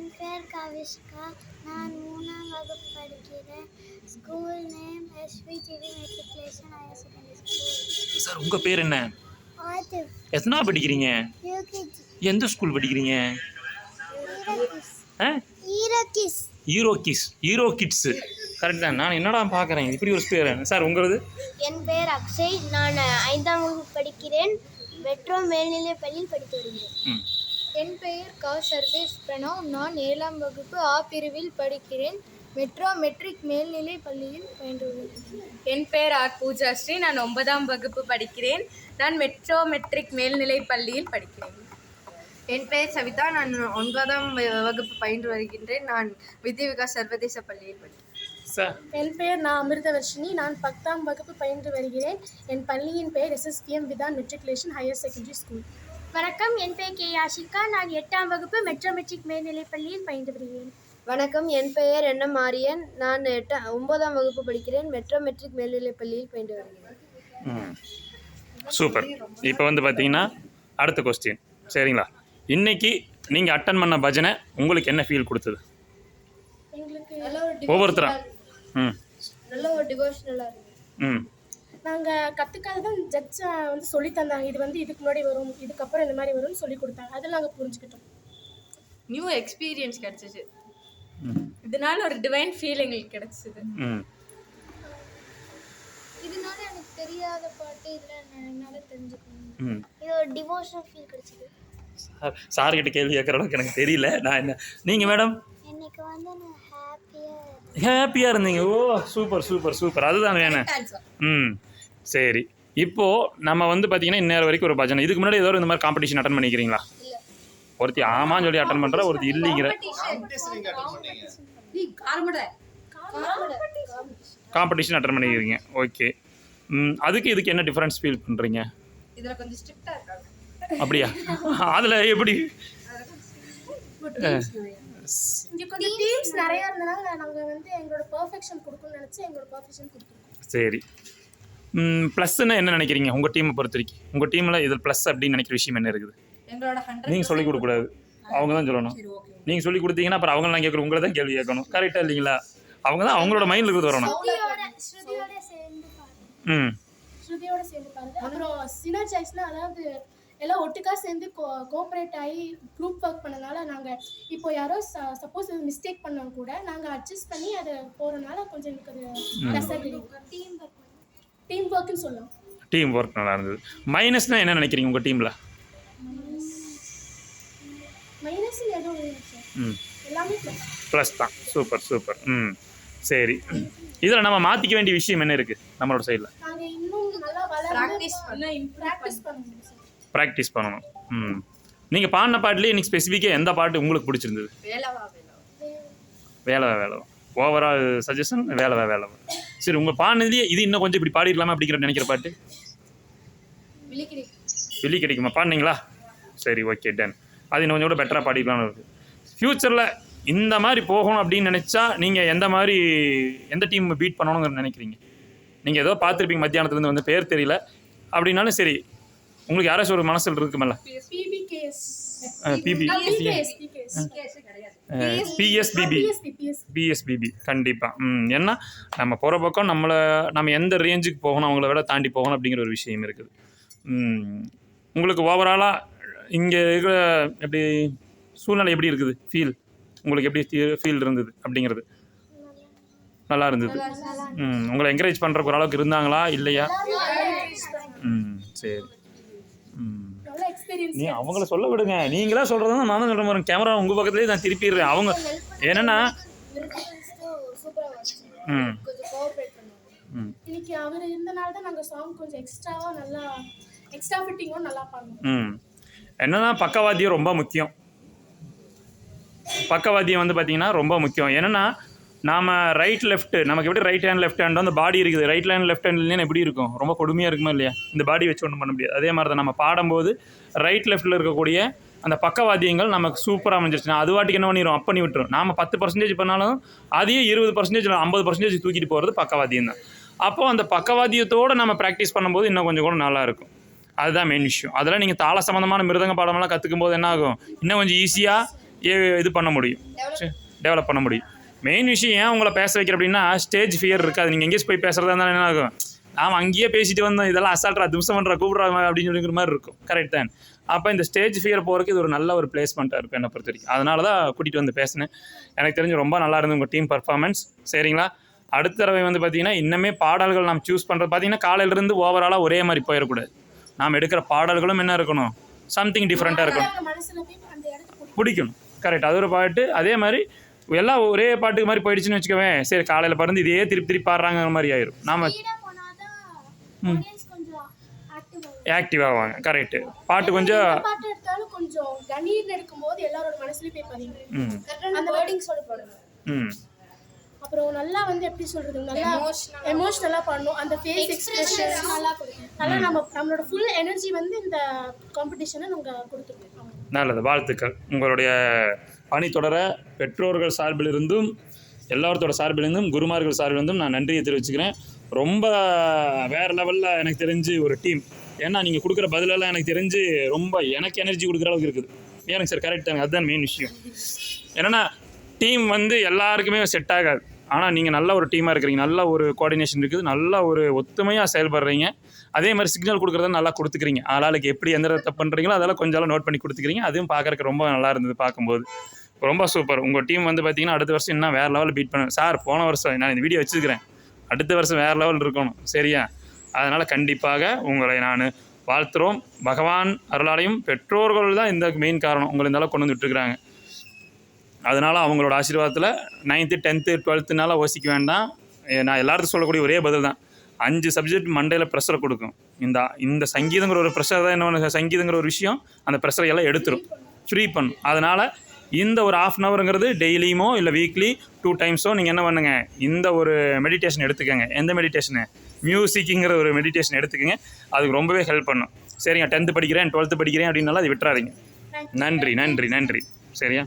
என் பேர் கவிஷ்கா. நான் மூணாம் வகுப்பு படிக்கிறேன். School name SVGV matriculation higher secondary school sir உங்கள் பேர் என்ன? ஆதிப் எத்தனா படிக்கிறீங்க? யூகேஜி எந்த ஸ்கூல் படிக்கிறீங்க? ஆ? ஈரகிஸ் hero kids hero kids correct தான். நான் என்னடா பார்க்குறேன்? இப்படி ஒரு பேர் சார் உங்களது? என் பெயர் அக்ஷய். நான் ஐந்தாம் வகுப்பு படிக்கிறேன். மெட்ரோ மேல்நிலைப் பள்ளியில் படித்து வருகிறேன். ம். என் பெயர் கா. சர்வேஸ் பிரணவ். நான் ஏழாம் வகுப்பு ஆ பிரிவில் படிக்கிறேன். மெட்ரோ மெட்ரிக் மேல்நிலை பள்ளியில் பயின்றுள்ளேன். என் பெயர் ஆர். பூஜா ஸ்ரீ. நான் ஒன்பதாம் வகுப்பு படிக்கிறேன். நான் மெட்ரோ மெட்ரிக் மேல்நிலைப் பள்ளியில் படிக்கிறேன். என் பெயர் சவிதா. நான் ஒன்பதாம் வ- வகுப்பு பயின்று வருகின்றேன். நான் வித்யா விகாஸ் சர்வதேச பள்ளியில் படிக்கிறேன். சார். என் பெயர் நான் அமிர்தவர்ஷினி. நான் பத்தாம் வகுப்பு பயின்று வருகிறேன். என் பள்ளியின் பெயர் SSPM Vidhan matriculation higher secondary school. வணக்கம் என் பெயர் கே யாஷிகா. நான் எட்டாம் வகுப்பு மெட்ரோ மெட்ரிக் மேல்நிலைப் பள்ளியில் பயின்று வருகிறேன். வணக்கம் என் பெயர் என்ன மாரியன் நான் எட்ட ஒன்பதாம் வகுப்பு படிக்கிறேன். மெட்ரோ மெட்ரிக் மேல்நிலைப் பள்ளியில் பயின்று வருகிறேன். ம். சூப்பர். இப்போ வந்து பார்த்தீங்கன்னா அடுத்த கொஸ்டின் சரிங்களா? இன்னைக்கு நீங்கள் அட்டன் பண்ண பஜனை உங்களுக்கு என்ன ஃபீல் கொடுத்தது? எங்களுக்கு ஒவ்வொருத்தரா? ம். நல்ல ஒரு டிவோஷனலாக இருக்கு. ம். நாங்கள் கற்றுக்காததான் ஜட்ஜ் வந்து சொல்லி தந்தாங்க. இது வந்து இதுக்கு முன்னாடி வரும் இதுக்கப்புறம் இந்த மாதிரி வரும்னு சொல்லி கொடுத்தாங்க. அதில் நாங்கள் புரிஞ்சுக்கிட்டோம். நியூ எக்ஸ்பீரியன்ஸ் கிடச்சிச்சு. இதனால ஒரு டிவைன் ஃபீல் எங்களுக்கு கிடச்சிது. ம். இதனால எனக்கு தெரியாத பாட்டு இதில் என்னால் தெரிஞ்சுக்கணும். இது ஒரு டிவோஷனல் ஃபீல் கிடைச்சது. சார் சார்கிட்ட கேள்வி கேட்குற அளவுக்கு எனக்கு தெரியல. நான் என்ன நீங்கள் மேடம்? இன்னைக்கு வந்து நான் ஹாப்பியாக இருந்தீங்க. Oh super super super. அதுதான் வேணும் ம். சரி. இப்போது நம்ம வந்து பார்த்தீங்கன்னா இந்நேரம் வரைக்கும் ஒரு பஜனை. இதுக்கு முன்னாடி ஏதோ ஒரு இந்த மாதிரி காம்படிஷன் அட்டன் பண்ணிக்கிறீங்களா? ஒருத்தி ஆமான்னு சொல்லி அட்டன் பண்ணுறா ஒருத்தி இல்லைங்கிற. காம்படிஷன் அட்டன் பண்ணிக்கிறீங்க. ஓகே ம் அதுக்கு இதுக்கு என்ன டிஃப்ரென்ஸ் ஃபீல் பண்ணுறீங்க இதில் கொஞ்சம் ஸ்ட்ரிக்டாக இருக்காங்க அப்படியா? அதில் எப்படி? இங்கே கொஞ்சம் டீம்ஸ் நிறையா இருந்தனால நாங்கள் வந்து எங்களோட பர்ஃபெக்ஷன் கொடுக்கணும்னு நினச்சி எங்களோட பர்ஃபெக்ஷன் கொடுத்துருக்கோம். சரி. ப்ளஸ்ன்னு என்ன நினைக்கிறீங்க? உங்கள் டீமை பொறுத்த வரைக்கும். உங்கள் டீமில் இதில் ப்ளஸ் அப்படின்னு நினைக்கிற விஷயம் என்ன இருக்குது? நீங்கள் சொல்லிக் கொடுக்கக்கூடாது. அவங்க தான் சொல்லணும். நீங்கள் சொல்லி கொடுத்தீங்கன்னா அப்புறம் அவங்க நான் கேட்குறோம் உங்களை தான் கேள்வி கேட்கணும். கரெக்டாக இல்லைங்களா? அவங்க தான் அவங்களோட மைண்டில் இருக்கிறது வரணும். ம். அப்புறம் சினர்ஜைஸ்னா அதாவது எல்லாம் ஒட்டுக்கா சேர்ந்து கோ கோஆப்ரேட் ஆகி குரூப் ஒர்க் பண்ணனால நாங்கள் இப்போ யாரோ சப்போஸ் மிஸ்டேக் பண்ணாலும் கூட நாங்கள் அட்ஜஸ்ட் பண்ணி அதை போகிறனால கொஞ்சம் எனக்கு அது ப்ளஸ்ஸாக தெரியும் டீம் ஒர்க்குன்னு சொல்லலாம் டீம் ஒர்க் நல்லா இருந்தது. மைனஸ்னால் என்ன நினைக்கிறீங்க உங்கள் டீமில் மைனஸ் எதுவும் எல்லாமே ப்ளஸ் தான். சூப்பர் சூப்பர் ம். சரி. இதில் நம்ம மாற்றிக்க வேண்டிய விஷயம் என்ன இருக்குது நம்மளோட சைடில் நாங்கள் இன்னும் நல்லா வளர்ந்து ப்ராக்டிஸ் பண்ண ப்ராக்டிஸ் பண்ணணும் சார் ப்ராக்டிஸ் பண்ணணும். ம். நீங்கள் பாடின பாட்டுலேயே இன்னைக்கு ஸ்பெசிஃபிக்காக எந்த பாட்டு உங்களுக்கு பிடிச்சிருந்தது? வேலைவா வேலை வேலை வேலை ஓவரால் சஜஷன் வேலை வேலை சரி உங்கள் பாடினதுலேயே இது இன்னும் கொஞ்சம் இப்படி பாடிடலாமா அப்படிங்கிற நினைக்கிற பாட்டு? வெளி கிடைக்குமா பாடினீங்களா? சரி ஓகே டன் அது இன்னும் கொஞ்சம் கூட பெட்டராக பாடிக்கலாம்னு இருக்குது ஃப்யூச்சரில் இந்த மாதிரி போகணும் அப்படின்னு நினச்சா நீங்கள் எந்த மாதிரி எந்த டீம் பீட் பண்ணணுங்கிற நினைக்கிறீங்க? நீங்கள் ஏதோ பார்த்துருப்பீங்க மத்தியானத்துலேருந்து வந்து பேர் தெரியல. அப்படின்னாலும் சரி உங்களுக்கு யாராச்சும் ஒரு மனசில் இருக்குமல்ல? பிபிகேஎஸ் பிபி பிஎஸ்பிபி பிஎஸ்பி பிஎஸ் பிஎஸ்பிபி கண்டிப்பாக ம் ஏன்னா நம்ம போகிற பக்கம் நம்மளை நம்ம எந்த ரேஞ்சுக்கு போகணும் அவங்கள விட தாண்டி போகணும் அப்படிங்கிற ஒரு விஷயம் இருக்குது. ம், உங்களுக்கு ஓவராலாக இங்கே இருக்கிற எப்படி சூழ்நிலை எப்படி இருக்குது? ஃபீல் உங்களுக்கு எப்படி ஃபீல் இருந்தது அப்படிங்கிறது? நல்லா இருந்தது. ம் உங்களை என்கரேஜ் பண்ணுறக்கு ஓரளவுக்கு இருந்தாங்களா? இல்லையா? ம் சரி. எக்ஸ்பீரியன்ஸ் நீ அவங்கள சொல்ல விடுங்க. நீங்களா சொல்கிறது தான் நானும் சொல்கிறேன் பாருங்க கேமரா உங்கள் பக்கத்துலேயே நான் திருப்பிடுறேன். அவங்க என்னென்னா ம். இன்னைக்கு அவர் இருந்தனால தான் நாங்கள் சாங் கொஞ்சம் எக்ஸ்ட்ராவாக நல்லா எக்ஸ்ட்ரா ஃபிட்டிங்கும் நல்லா பாடணும் ம். என்னன்னா பக்கவாத்தியம் ரொம்ப முக்கியம். பக்கவாத்தியம் வந்து பார்த்திங்கன்னா ரொம்ப முக்கியம். என்னென்னா நாம் ரைட் லெஃப்ட் நமக்கு எப்படி ரைட் ஹேண்ட் லெஃப்ட் ஹேண்ட் அந்த பாடி இருக்குது. ரைட் ஹேண்ட் லெஃப்ட் ஹேண்ட்லேயும் எப்படி இருக்கும்? ரொம்ப கொடுமையாக இருக்குமா இல்லையா? இந்த பாடி வச்சு ஒன்றும் பண்ண முடியாது. அதே மாதிரி தான் நம்ம பாடும்போது ரைட் லெஃப்ட்டில் இருக்கக்கூடிய அந்த பக்கவாத்தியங்கள் நமக்கு சூப்பராக அமைஞ்சிருச்சுன்னா அது வாட்டிக்கு என்ன பண்ணிடும் அப் பண்ணி விட்டுரும். நாம் பத்து பர்சன்டேஜ் பண்ணாலும் அதையே இருபது பர்சன்டேஜ் ஐம்பது பர்சன்டேஜ் தூக்கிட்டு போகிறது பக்கவாத்தியம் தான். அப்போது அந்த பக்கவாத்தியத்தோடு நம்ம ப்ராக்டிஸ் பண்ணும்போது இன்னும் கொஞ்சம் கூட நல்லா இருக்கும். அதுதான் மெயின் விஷயம். அதெல்லாம் நீங்கள் தாள சம்மந்தமான மிருதங்க பாடமெல்லாம் கற்றுக்கும் போது என்ன ஆகும்? இன்னும் கொஞ்சம் ஈஸியாக ஏ- இது பண்ண முடியும். டெவலப் பண்ண முடியும். மெயின் விஷயம் ஏன் உங்களை பேச வைக்கிற அப்படின்னா ஸ்டேஜ் ஃபியர் இருக்காது. நீங்கள் எங்கேயும் போய் பேசுகிறதா இருந்தாலும் என்ன ஆகும்? நாம் அங்கேயே பேசிட்டு வந்தோம். இதெல்லாம் அசால்ட்ரா திம்சம் பண்ணுறா கூப்பிட்றா அப்படின்னு சொல்லிக்கிற மாதிரி இருக்கும். கரெக்ட் தான்? அப்போ இந்த ஸ்டேஜ் ஃபியர் போகிறதுக்கு இது ஒரு நல்ல ஒரு பிளேஸ்மெண்ட்டாக இருக்கும் என்னை பொறுத்த வரைக்கும். அதனால தான் கூட்டிகிட்டு வந்து பேசினேன். எனக்கு தெரிஞ்சு ரொம்ப நல்லா இருந்தது உங்கள் டீம் பர்ஃபார்மன்ஸ் சரிங்களா? அடுத்த தடவை வந்து பார்த்தீங்கன்னா இன்னமே பாடல்கள் நாம் சூஸ் பண்ணுறது பார்த்தீங்கன்னா காலையிலேருந்து ஓவராலாக ஒரே மாதிரி போயிடக்கூடாது. நாம் எடுக்கிற பாடல்களும் என்ன இருக்கணும்? சம்திங் டிஃப்ரெண்ட்டாக இருக்கணும். பிடிக்கணும். கரெக்ட் அது ஒரு பாட்டு. அதே மாதிரி எல்லாம் ஒரே பாட்டுக்கு மாதிரி போயிடுச்சுன்னு வச்சுக்கோவேன். சரி காலையில் பிறந்து இதே திருப்பி திருப்பி பாடுறாங்கிற மாதிரி ஆயிரும். நாம கொஞ்சம் ஆக்டிவ் ஆவாங்க. கரெக்டு பாட்டு கொஞ்சம் எந்த பாட்டு எடுத்தாலும் கொஞ்சம் கணீர்னு எடுக்கும்போது எல்லாரோட மனசுலயும் போய் பதியும் ம். ம். அப்புறம் நல்லா வந்து எப்படி சொல்றது? நல்லா எமோஷனலா பண்ணணும் அந்த ஃபேஸ் எக்ஸ்பிரஷன் நல்லா கொடுக்கணும் நல்லா நம்ம நம்மளோட ஃபுல் எனர்ஜி வந்து இந்த காம்படிஷனை நாங்க கொடுத்துருக்கோம். நல்லது. வாழ்த்துக்கள். உங்களுடைய பணி தொடர பெற்றோர்கள் சார்பிலிருந்தும் எல்லாத்தோட சார்பிலிருந்தும் குருமார்கள் சார்பிலிருந்தும் நான் நன்றியை தெரிவிச்சுக்கிறேன். ரொம்ப வேறு லெவலில் எனக்கு தெரிஞ்சு ஒரு டீம். ஏன்னா நீங்கள் கொடுக்குற பதிலெல்லாம் எனக்கு தெரிஞ்சு ரொம்ப எனக்கு எனர்ஜி கொடுக்குற அளவுக்கு இருக்குது. எனக்கு சார் கரெக்ட் தாங்க அதுதான் மெயின் விஷயம். என்னென்னா டீம் வந்து எல்லாருக்குமே செட் ஆகாது. ஆனால் நீங்கள் நல்ல ஒரு டீமாக இருக்கிறீங்க. நல்ல ஒரு கோஆர்டினேஷன் இருக்குது. நல்ல ஒரு ஒத்துமையாக செயல்படுறீங்க. அதே மாதிரி சிக்னல் கொடுக்குறத நல்லா கொடுத்துக்கிறீங்க. ஆளாளுக்கு எப்படி எந்த தப்பு பண்ணுறீங்களோ அதெல்லாம் கொஞ்சம் நோட் பண்ணி கொடுத்துக்கிறீங்க. அதுவும் பார்க்குறக்கு ரொம்ப நல்லா இருந்தது பார்க்கும்போது. ரொம்ப சூப்பர் உங்கள் டீம் வந்து பார்த்தீங்கன்னா அடுத்த வருஷம் இன்னும் வேறு லெவலில் பீட் பண்ண. சார் போன வருஷம் நான் இந்த வீடியோ வச்சுருக்கிறேன். அடுத்த வருஷம் வேறு லெவல் இருக்கணும். சரியா? அதனால் கண்டிப்பாக உங்களை நான் வாழ்த்துறோம். பகவான் அருளாலையும் பெற்றோர்கள் தான் இந்த மெயின் காரணம். உங்களை இந்த கொண்டு வந்து விட்டுருக்குறாங்க. அதனால் அவங்களோட ஆசீர்வாதத்தில் நைன்த்து டென்த்து டுவெல்த்துனால யோசிக்க வேண்டாம். நான் எல்லாருக்கும் சொல்லக்கூடிய ஒரே பதில் தான். அஞ்சு சப்ஜெக்ட் மண்டையில் ப்ரெஷர் கொடுக்கும். இந்த இந்த சங்கீதங்கிற ஒரு ப்ரெஷர் தான் என்ன சங்கீதங்கிற ஒரு விஷயம் அந்த ப்ரெஷரை எல்லாம் எடுத்துரும். ஃப்ரீ பண்ணும். அதனால் இந்த ஒரு ஆஃப் அன் ஹவருங்கிறது டெய்லியுமோ இல்லை வீக்லி டூ டைம்ஸோ நீங்கள் என்ன பண்ணுங்க? இந்த ஒரு மெடிடேஷன் எடுத்துக்கோங்க. எந்த மெடிடேஷனு மியூசிக்குங்கிற ஒரு மெடிடேஷன் எடுத்துக்கோங்க. அதுக்கு ரொம்பவே ஹெல்ப் பண்ணும். சரிங்க டென்த்து படிக்கிறேன் டுவெல்த்து படிக்கிறேன் அப்படின்னால அதை விட்டுறாதீங்க. நன்றி நன்றி நன்றி. சரியா?